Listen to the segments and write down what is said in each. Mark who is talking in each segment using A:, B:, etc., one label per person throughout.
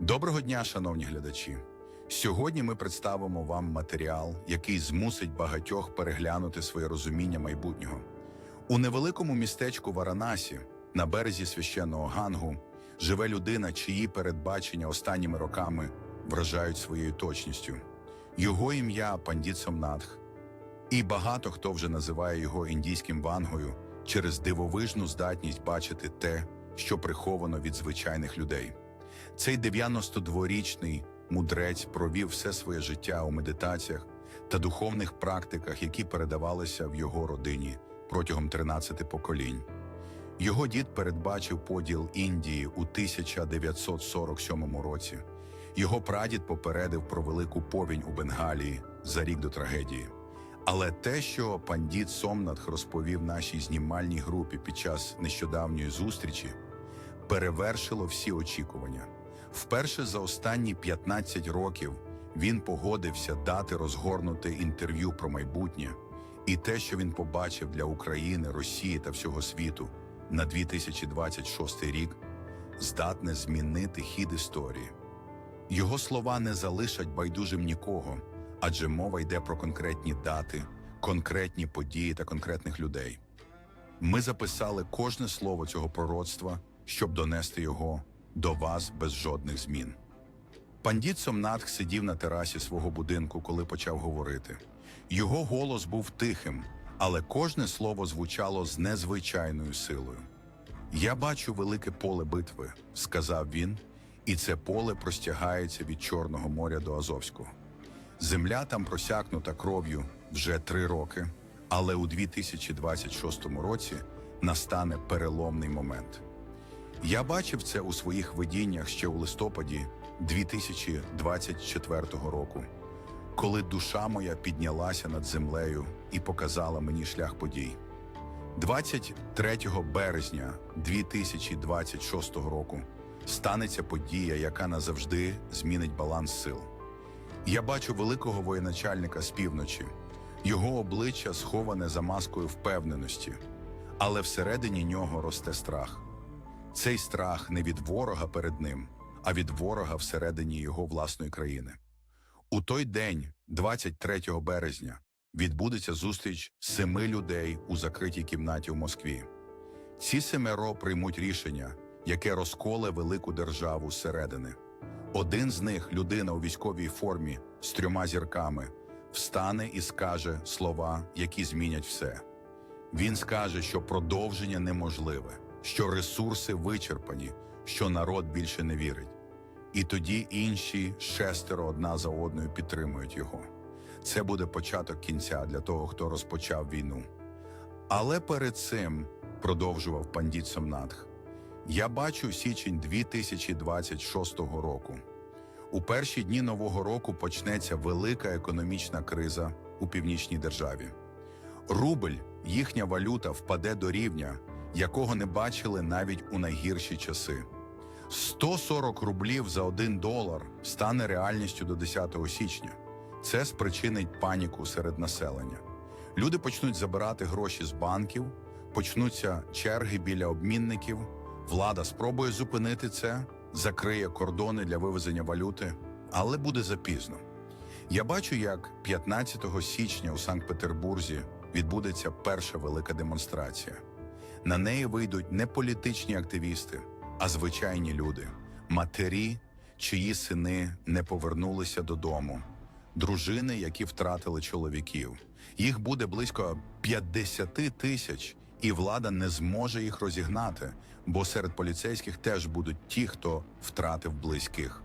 A: Доброго дня, шановні глядачі. Сьогодні ми представимо вам матеріал, який змусить багатьох переглянути своє розуміння майбутнього. У невеликому містечку Варанасі, на березі священного Гангу, живе людина, чиї передбачення останніми роками вражають своєю точністю. Його ім'я Пандіт Сомнатх. І багато хто вже називає його індійським вангою через дивовижну здатність бачити те, що приховано від звичайних людей. Цей 92-річний мудрець провів все своє життя у медитаціях та духовних практиках, які передавалися в його родині протягом 13 поколінь. Його дід передбачив поділ Індії у 1947 році. Його прадід попередив про велику повінь у Бенгалії за рік до трагедії. Але те, що пандіт Сомнатх розповів нашій знімальній групі під час нещодавньої зустрічі, перевершило всі очікування. Вперше за останні 15 років він погодився дати розгорнуте інтерв'ю про майбутнє і те, що він побачив для України, Росії та всього світу на 2026 рік, здатне змінити хід історії. Його слова не залишать байдужим нікого, адже мова йде про конкретні дати, конкретні події та конкретних людей. Ми записали кожне слово цього пророцтва, щоб донести його до вас без жодних змін. Пандіт Сомнатх сидів на терасі свого будинку, коли почав говорити. Його голос був тихим, але кожне слово звучало з незвичайною силою. Я бачу велике поле битви, сказав він, і це поле простягається від Чорного моря до Азовського. Земля там просякнута кров'ю вже три роки, але у 2026 році настане переломний момент. Я бачив це у своїх видіннях ще у листопаді 2024 року, коли душа моя піднялася над землею і показала мені шлях подій. 23 березня 2026 року станеться подія, яка назавжди змінить баланс сил. Я бачу великого воєначальника з півночі, його обличчя сховане за маскою впевненості, але всередині нього росте страх. Цей страх не від ворога перед ним, а від ворога всередині його власної країни. У той день, 23 березня, відбудеться зустріч семи людей у закритій кімнаті у Москві. Ці семеро приймуть рішення, яке розколе велику державу зсередини. Один з них, людина у військовій формі з трьома зірками, встане і скаже слова, які змінять все. Він скаже, що продовження неможливе, що ресурси вичерпані, що народ більше не вірить. І тоді інші шестеро одна за одною підтримують його. Це буде початок кінця для того, хто розпочав війну. Але перед цим, продовжував пандіт Сомнатх, я бачу січень 2026 року. У перші дні нового року почнеться велика економічна криза у північній державі. Рубль, їхня валюта, впаде до рівня, якого не бачили навіть у найгірші часи. 140 рублів за один долар стане реальністю до 10 січня. Це спричинить паніку серед населення. Люди почнуть забирати гроші з банків, почнуться черги біля обмінників. Влада спробує зупинити це, закриє кордони для вивезення валюти, але буде запізно. Я бачу, як 15 січня у Санкт-Петербурзі відбудеться перша велика демонстрація. На неї вийдуть не політичні активісти, а звичайні люди, матері, чиї сини не повернулися додому, дружини, які втратили чоловіків. Їх буде близько 50 тисяч, і влада не зможе їх розігнати, бо серед поліцейських теж будуть ті, хто втратив близьких.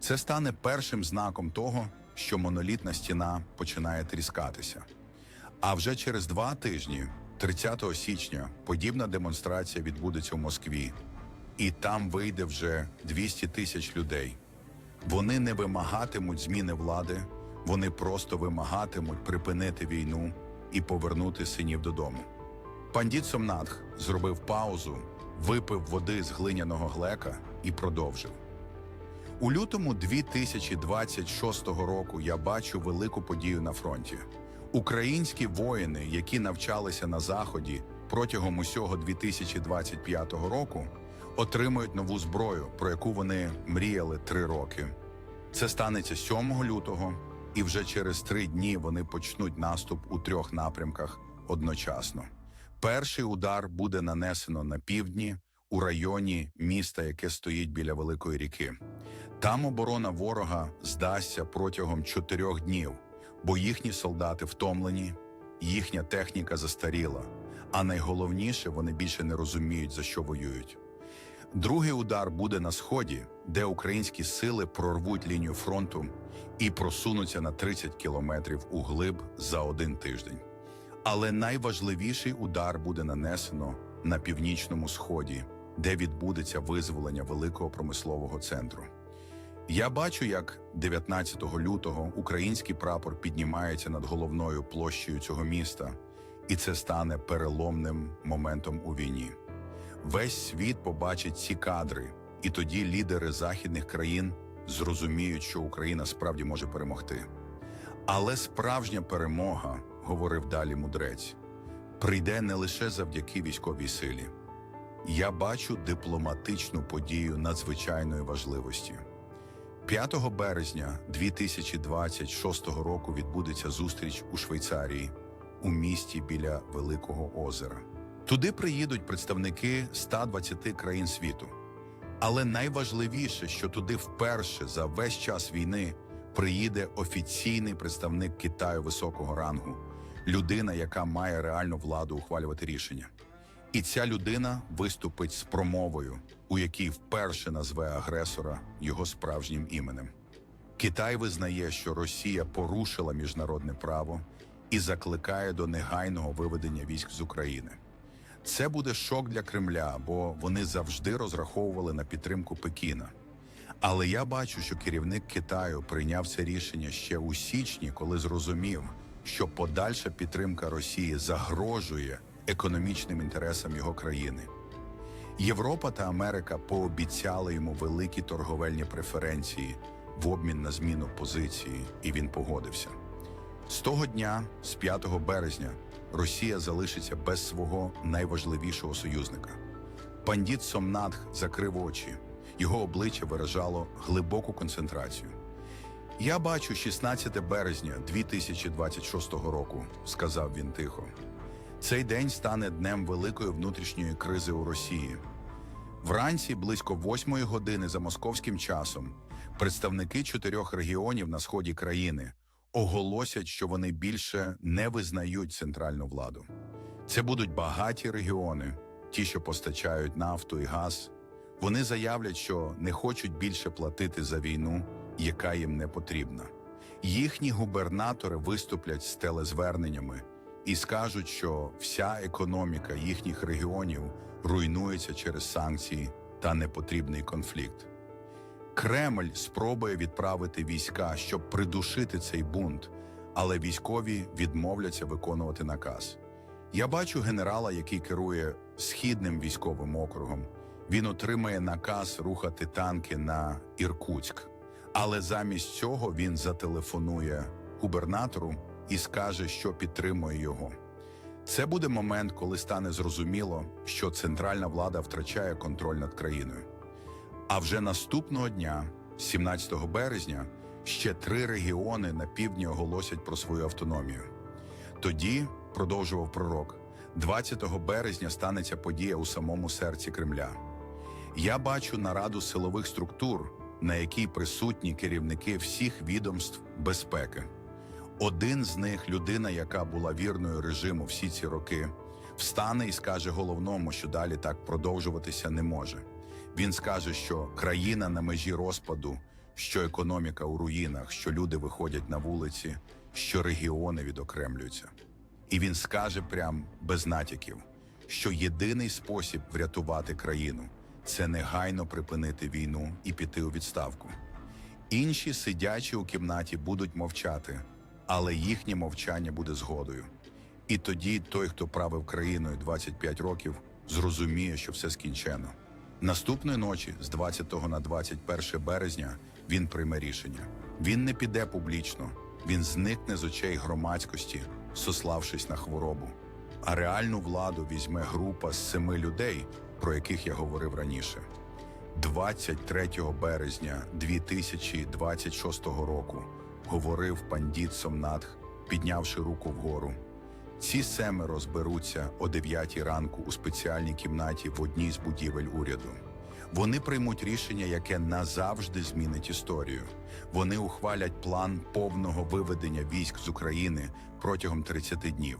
A: Це стане першим знаком того, що монолітна стіна починає тріскатися. А вже через два тижні, 30 січня, подібна демонстрація відбудеться в Москві, і там вийде вже 200 тисяч людей. Вони не вимагатимуть зміни влади, вони просто вимагатимуть припинити війну і повернути синів додому. Пандіт Сомнатх зробив паузу, випив води з глиняного глека і продовжив. У лютому 2026 року я бачу велику подію на фронті. Українські воїни, які навчалися на заході протягом усього 2025 року, отримують нову зброю, про яку вони мріяли три роки. Це станеться 7 лютого, і вже через три дні вони почнуть наступ у трьох напрямках одночасно. Перший удар буде нанесено на півдні у районі міста, яке стоїть біля Великої ріки. Там оборона ворога здасться протягом чотирьох днів, бо їхні солдати втомлені, їхня техніка застаріла, а найголовніше вони більше не розуміють, за що воюють. Другий удар буде на сході, де українські сили прорвуть лінію фронту і просунуться на 30 кілометрів у глиб за один тиждень. Але найважливіший удар буде нанесено на північному сході, де відбудеться визволення великого промислового центру. Я бачу, як 19 лютого український прапор піднімається над головною площею цього міста, і це стане переломним моментом у війні. Весь світ побачить ці кадри, і тоді лідери західних країн зрозуміють, що Україна справді може перемогти. Але справжня перемога, говорив далі мудрець, прийде не лише завдяки військовій силі. Я бачу дипломатичну подію надзвичайної важливості. 5 березня 2026 року відбудеться зустріч у Швейцарії у місті біля Великого озера. Туди приїдуть представники 120 країн світу. Але найважливіше, що туди вперше за весь час війни приїде офіційний представник Китаю високого рангу, людина, яка має реальну владу ухвалювати рішення. І ця людина виступить з промовою, у якій вперше назве агресора його справжнім іменем. Китай визнає, що Росія порушила міжнародне право і закликає до негайного виведення військ з України. Це буде шок для Кремля, бо вони завжди розраховували на підтримку Пекіна. Але я бачу, що керівник Китаю прийняв це рішення ще у січні, коли зрозумів, що подальша підтримка Росії загрожує економічним інтересам його країни. Європа та Америка пообіцяли йому великі торговельні преференції в обмін на зміну позиції, і він погодився. З того дня, з 5 березня, Росія залишиться без свого найважливішого союзника. Пандіт Сомнатх закрив очі, його обличчя виражало глибоку концентрацію. Я бачу 16 березня 2026 року, сказав він тихо. Цей день стане днем великої внутрішньої кризи у Росії. Вранці, близько восьмої години за московським часом, представники чотирьох регіонів на сході країни оголосять, що вони більше не визнають центральну владу. Це будуть багаті регіони, ті, що постачають нафту і газ. Вони заявлять, що не хочуть більше платити за війну, яка їм не потрібна. Їхні губернатори виступлять з телезверненнями і скажуть, що вся економіка їхніх регіонів руйнується через санкції та непотрібний конфлікт. Кремль спробує відправити війська, щоб придушити цей бунт, але військові відмовляться виконувати наказ. Я бачу генерала, який керує східним військовим округом. Він отримає наказ рухати танки на Іркутськ, але замість цього він зателефонує губернатору і скаже, що підтримує його. Це буде момент, коли стане зрозуміло, що центральна влада втрачає контроль над країною. А вже наступного дня, 17 березня, ще три регіони на півдні оголосять про свою автономію. Тоді, продовжував пророк, 20 березня станеться подія у самому серці Кремля. Я бачу нараду силових структур, на якій присутні керівники всіх відомств безпеки. Один з них, людина, яка була вірною режиму всі ці роки, встане і скаже головному, що далі так продовжуватися не може. Він скаже, що країна на межі розпаду, що економіка у руїнах, що люди виходять на вулиці, що регіони відокремлюються. І він скаже прям без натяків, що єдиний спосіб врятувати країну це негайно припинити війну і піти у відставку. Інші, сидячи у кімнаті, будуть мовчати, але їхнє мовчання буде згодою. І тоді той, хто правив країною 25 років, зрозуміє, що все скінчено. Наступної ночі, з 20 на 21 березня, він прийме рішення. Він не піде публічно, він зникне з очей громадськості, сославшись на хворобу. А реальну владу візьме група з семи людей, про яких я говорив раніше. 23 березня 2026 року говорив пандіт Сомнатх, піднявши руку вгору. Ці семеро зберуться о 9 ранку у спеціальній кімнаті в одній з будівель уряду. Вони приймуть рішення, яке назавжди змінить історію. Вони ухвалять план повного виведення військ з України протягом 30 днів.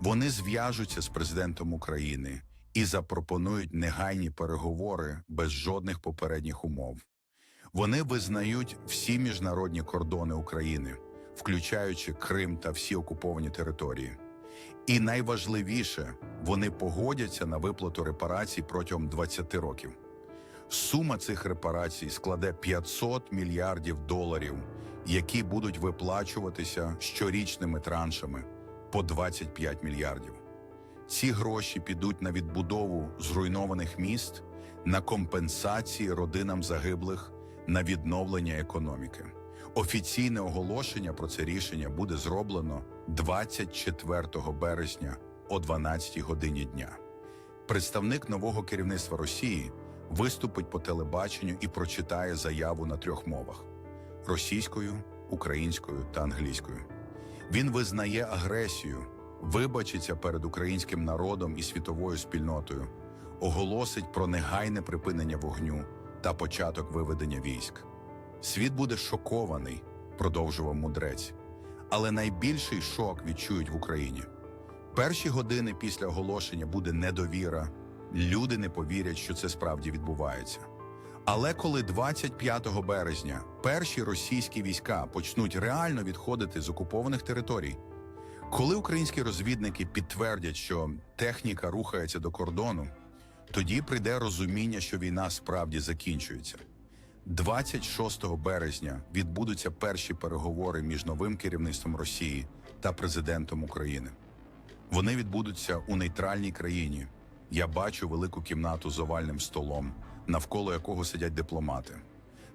A: Вони зв'яжуться з президентом України і запропонують негайні переговори без жодних попередніх умов. Вони визнають всі міжнародні кордони України, включаючи Крим та всі окуповані території. І найважливіше, вони погодяться на виплату репарацій протягом 20 років. Сума цих репарацій складе 500 мільярдів доларів, які будуть виплачуватися щорічними траншами по 25 мільярдів. Ці гроші підуть на відбудову зруйнованих міст, на компенсації родинам загиблих, на відновлення економіки. Офіційне оголошення про це рішення буде зроблено 24 березня о 12 годині дня. Представник нового керівництва Росії виступить по телебаченню і прочитає заяву на трьох мовах: російською, українською та англійською. Він визнає агресію, вибачиться перед українським народом і світовою спільнотою, оголосить про негайне припинення вогню та початок виведення військ. Світ буде шокований, продовжував мудрець. Але найбільший шок відчують в Україні. Перші години після оголошення буде недовіра, люди не повірять, що це справді відбувається. Але коли 25 березня перші російські війська почнуть реально відходити з окупованих територій, коли українські розвідники підтвердять, що техніка рухається до кордону, тоді прийде розуміння, що війна справді закінчується. 26 березня відбудуться перші переговори між новим керівництвом Росії та президентом України. Вони відбудуться у нейтральній країні. Я бачу велику кімнату з овальним столом, навколо якого сидять дипломати.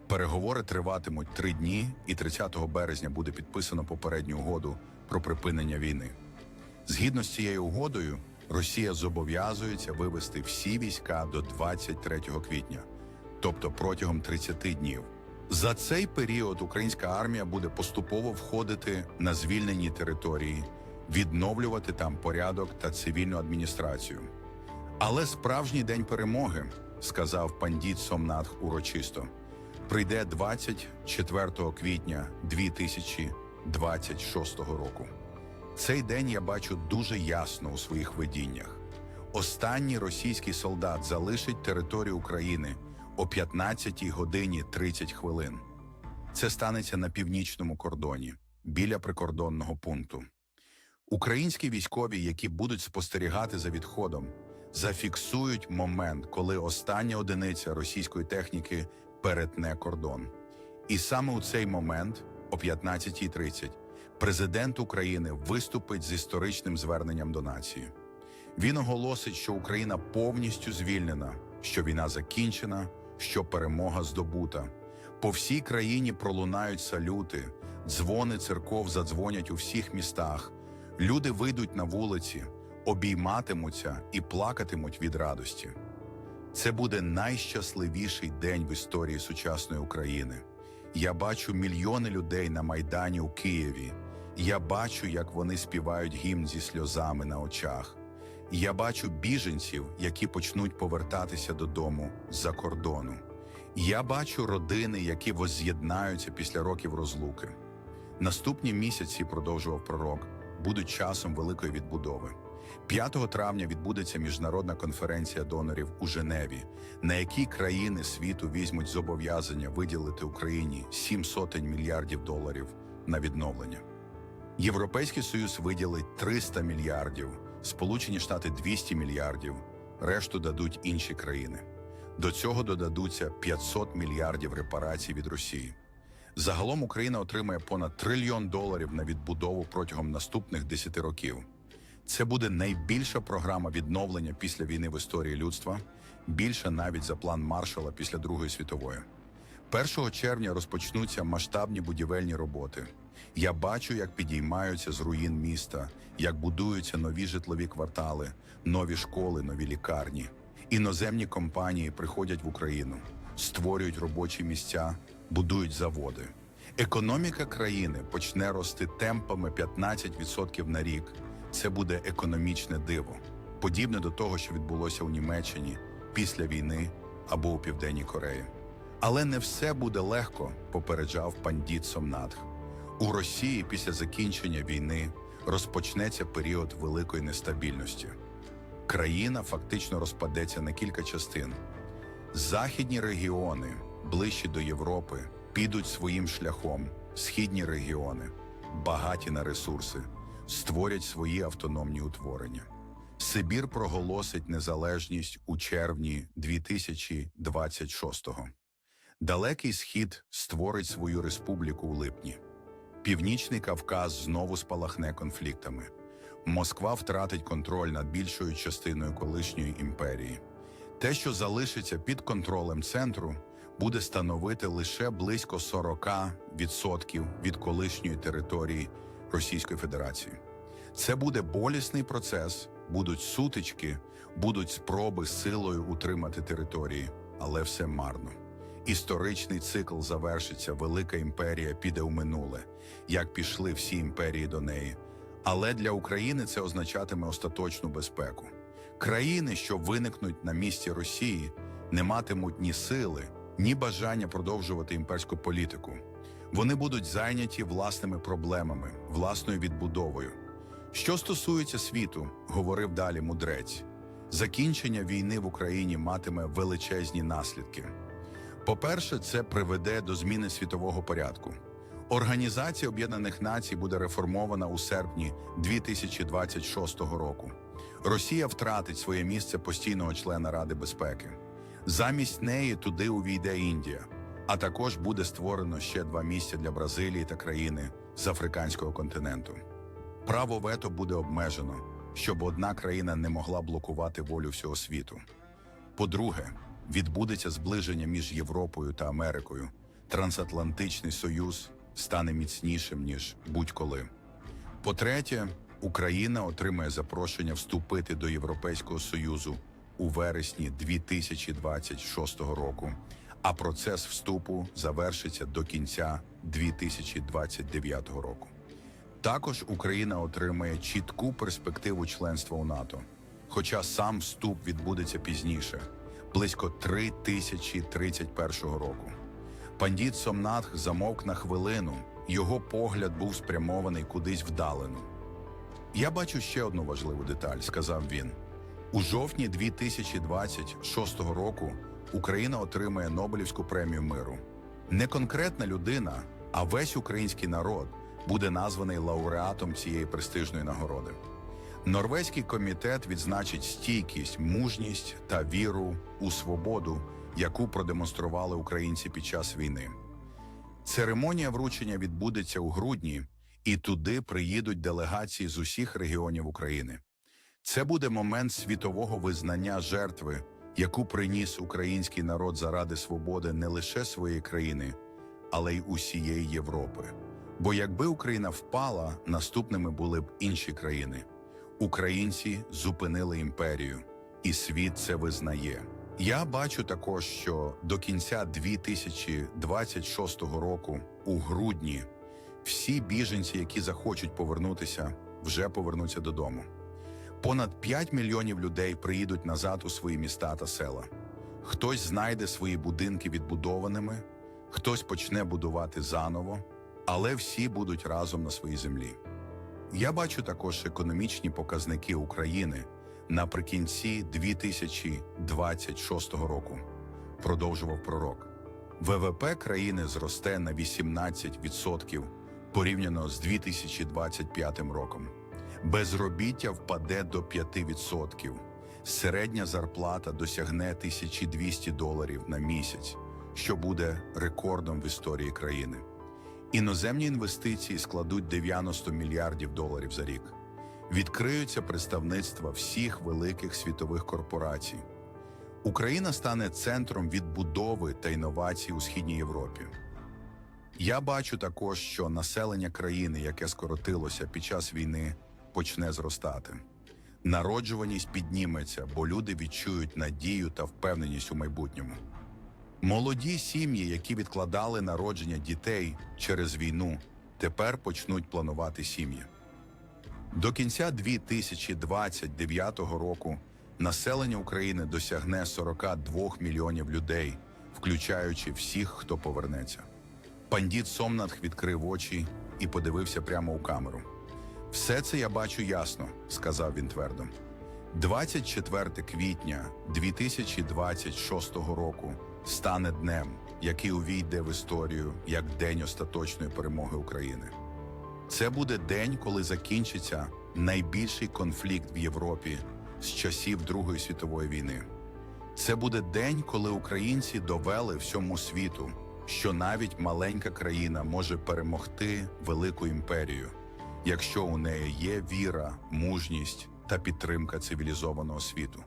A: Переговори триватимуть три дні, і 30 березня буде підписано попередню угоду про припинення війни. Згідно з цією угодою, Росія зобов'язується вивести всі війська до 23 квітня, тобто протягом 30 днів. За цей період українська армія буде поступово входити на звільнені території, відновлювати там порядок та цивільну адміністрацію. Але справжній день перемоги, сказав пандіт Сомнатх урочисто, прийде 24 квітня 2026 року. Цей день я бачу дуже ясно у своїх видіннях. Останній російський солдат залишить територію України о 15 годині 30 хвилин. Це станеться на північному кордоні, біля прикордонного пункту. Українські військові, які будуть спостерігати за відходом, зафіксують момент, коли остання одиниця російської техніки перетне кордон. І саме у цей момент, о 15.30, президент України виступить з історичним зверненням до нації. Він оголосить, що Україна повністю звільнена, що війна закінчена, що перемога здобута. По всій країні пролунають салюти, дзвони церков задзвонять у всіх містах. Люди вийдуть на вулиці, обійматимуться і плакатимуть від радості. Це буде найщасливіший день в історії сучасної України. Я бачу мільйони людей на Майдані у Києві. Я бачу, як вони співають гімн зі сльозами на очах. Я бачу біженців, які почнуть повертатися додому з-за кордону. Я бачу родини, які возз'єднаються після років розлуки. Наступні місяці, продовжував пророк, будуть часом великої відбудови. 5 травня відбудеться міжнародна конференція донорів у Женеві, на якій країни світу візьмуть зобов'язання виділити Україні 7 сотень мільярдів доларів на відновлення. Європейський Союз виділить 300 мільярдів, Сполучені Штати 200 мільярдів, решту дадуть інші країни. До цього додадуться 500 мільярдів репарацій від Росії. Загалом Україна отримає понад трильйон доларів на відбудову протягом наступних 10 років. Це буде найбільша програма відновлення після війни в історії людства, більша навіть за план Маршала після Другої світової. 1 червня розпочнуться масштабні будівельні роботи. Я бачу, як підіймаються з руїн міста, як будуються нові житлові квартали, нові школи, нові лікарні. Іноземні компанії приходять в Україну, створюють робочі місця, будують заводи. Економіка країни почне рости темпами 15% на рік. Це буде економічне диво, подібне до того, що відбулося у Німеччині після війни або у Південній Кореї. Але не все буде легко, попереджав пандіт Сомнатх. У Росії після закінчення війни розпочнеться період великої нестабільності. Країна фактично розпадеться на кілька частин. Західні регіони, ближчі до Європи, підуть своїм шляхом. Східні регіони, багаті на ресурси, створять свої автономні утворення. Сибір проголосить незалежність у червні 2026-го. Далекий Схід створить свою республіку у липні. Північний Кавказ знову спалахне конфліктами. Москва втратить контроль над більшою частиною колишньої імперії. Те, що залишиться під контролем центру, буде становити лише близько 40% від колишньої території Російської Федерації. Це буде болісний процес, будуть сутички, будуть спроби силою утримати території, але все марно. Історичний цикл завершиться, велика імперія піде у минуле, як пішли всі імперії до неї. Але для України це означатиме остаточну безпеку. Країни, що виникнуть на місці Росії, не матимуть ні сили, ні бажання продовжувати імперську політику. Вони будуть зайняті власними проблемами, власною відбудовою. Що стосується світу, говорив далі мудрець, закінчення війни в Україні матиме величезні наслідки. По-перше, це приведе до зміни світового порядку. Організація Об'єднаних Націй буде реформована у серпні 2026 року. Росія втратить своє місце постійного члена Ради безпеки. Замість неї туди увійде Індія, а також буде створено ще два місця для Бразилії та країни з африканського континенту. Право вето буде обмежено, щоб одна країна не могла блокувати волю всього світу. По-друге, відбудеться зближення між Європою та Америкою. Трансатлантичний союз стане міцнішим ніж будь-коли. По-третє, Україна отримає запрошення вступити до Європейського союзу у вересні 2026 року, а процес вступу завершиться до кінця 2029 року. Також Україна отримає чітку перспективу членства у НАТО, хоча сам вступ відбудеться пізніше, близько 3031 року. Пандіт Сомнатх замовк на хвилину, його погляд був спрямований кудись вдалено. Я бачу ще одну важливу деталь, сказав він. У жовтні 2026 року Україна отримає Нобелівську премію миру. Не конкретна людина, а весь український народ буде названий лауреатом цієї престижної нагороди. Норвезький комітет відзначить стійкість, мужність та віру у свободу, яку продемонстрували українці під час війни. Церемонія вручення відбудеться у грудні, і туди приїдуть делегації з усіх регіонів України. Це буде момент світового визнання жертви, яку приніс український народ заради свободи не лише своєї країни, але й усієї Європи. Бо якби Україна впала, наступними були б інші країни. Українці зупинили імперію, і світ це визнає. Я бачу також, що до кінця 2026 року, у грудні, всі біженці, які захочуть повернутися, вже повернуться додому. Понад 5 мільйонів людей приїдуть назад у свої міста та села. Хтось знайде свої будинки відбудованими, хтось почне будувати заново, але всі будуть разом на своїй землі. Я бачу також економічні показники України наприкінці 2026 року. Продовжував пророк. ВВП країни зросте на 18% порівняно з 2025 роком. Безробіття впаде до 5%. Середня зарплата досягне 1200 доларів на місяць, що буде рекордом в історії країни. Іноземні інвестиції складуть 90 мільярдів доларів за рік. Відкриються представництва всіх великих світових корпорацій. Україна стане центром відбудови та інновацій у Східній Європі. Я бачу також, що населення країни, яке скоротилося під час війни, почне зростати. Народжуваність підніметься, бо люди відчують надію та впевненість у майбутньому. Молоді сім'ї, які відкладали народження дітей через війну, тепер почнуть планувати сім'ї. До кінця 2029 року населення України досягне 42 мільйонів людей, включаючи всіх, хто повернеться. Пандіт Сомнатх відкрив очі і подивився прямо у камеру. Все це я бачу ясно, сказав він твердо. 24 квітня 2026 року стане днем, який увійде в історію як день остаточної перемоги України. Це буде день, коли закінчиться найбільший конфлікт в Європі з часів Другої світової війни. Це буде день, коли українці довели всьому світу, що навіть маленька країна може перемогти велику імперію, якщо у неї є віра, мужність та підтримка цивілізованого світу.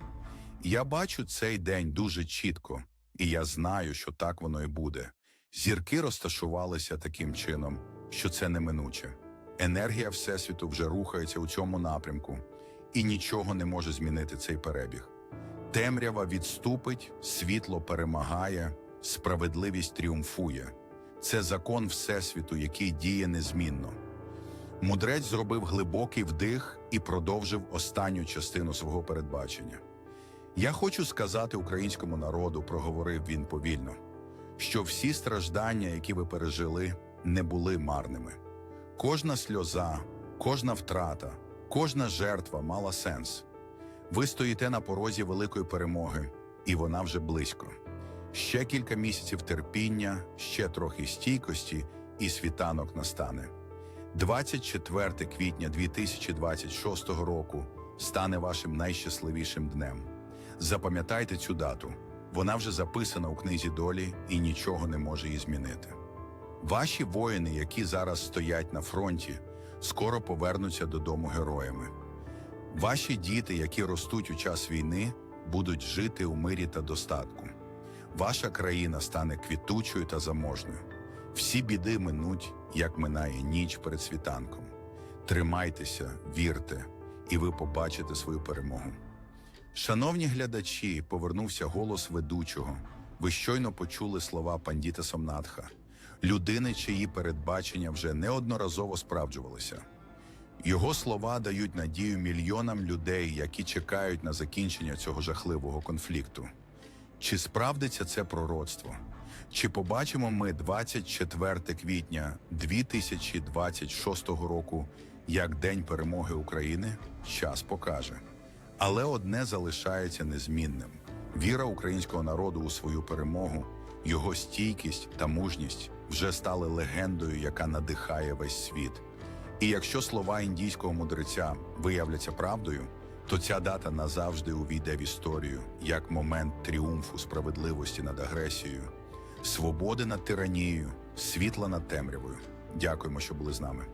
A: Я бачу цей день дуже чітко, і я знаю, що так воно і буде. Зірки розташувалися таким чином, що це неминуче. Енергія Всесвіту вже рухається у цьому напрямку, і нічого не може змінити цей перебіг. Темрява відступить, світло перемагає, справедливість тріумфує. Це закон Всесвіту, який діє незмінно. Мудрець зробив глибокий вдих і продовжив останню частину свого передбачення. Я хочу сказати українському народу, проговорив він повільно, що всі страждання, які ви пережили, не були марними. Кожна сльоза, кожна втрата, кожна жертва мала сенс. Ви стоїте на порозі великої перемоги, і вона вже близько. Ще кілька місяців терпіння, ще трохи стійкості, і світанок настане. 24 квітня 2026 року стане вашим найщасливішим днем. Запам'ятайте цю дату. Вона вже записана у книзі долі і нічого не може її змінити. Ваші воїни, які зараз стоять на фронті, скоро повернуться додому героями. Ваші діти, які ростуть у час війни, будуть жити у мирі та достатку. Ваша країна стане квітучою та заможною. Всі біди минуть, як минає ніч перед світанком. Тримайтеся, вірте, і ви побачите свою перемогу. Шановні глядачі, повернувся голос ведучого. Ви щойно почули слова пандіта Сомнатха, людини, чиї передбачення вже неодноразово справджувалися. Його слова дають надію мільйонам людей, які чекають на закінчення цього жахливого конфлікту. Чи справдиться це пророцтво? Чи побачимо ми 24 квітня 2026 року як День перемоги України? Час покаже. Але одне залишається незмінним: віра українського народу у свою перемогу, його стійкість та мужність вже стали легендою, яка надихає весь світ. І якщо слова індійського мудреця виявляться правдою, то ця дата назавжди увійде в історію як момент тріумфу справедливості над агресією, свободи над тиранією, світла над темрявою. Дякуємо, що були з нами.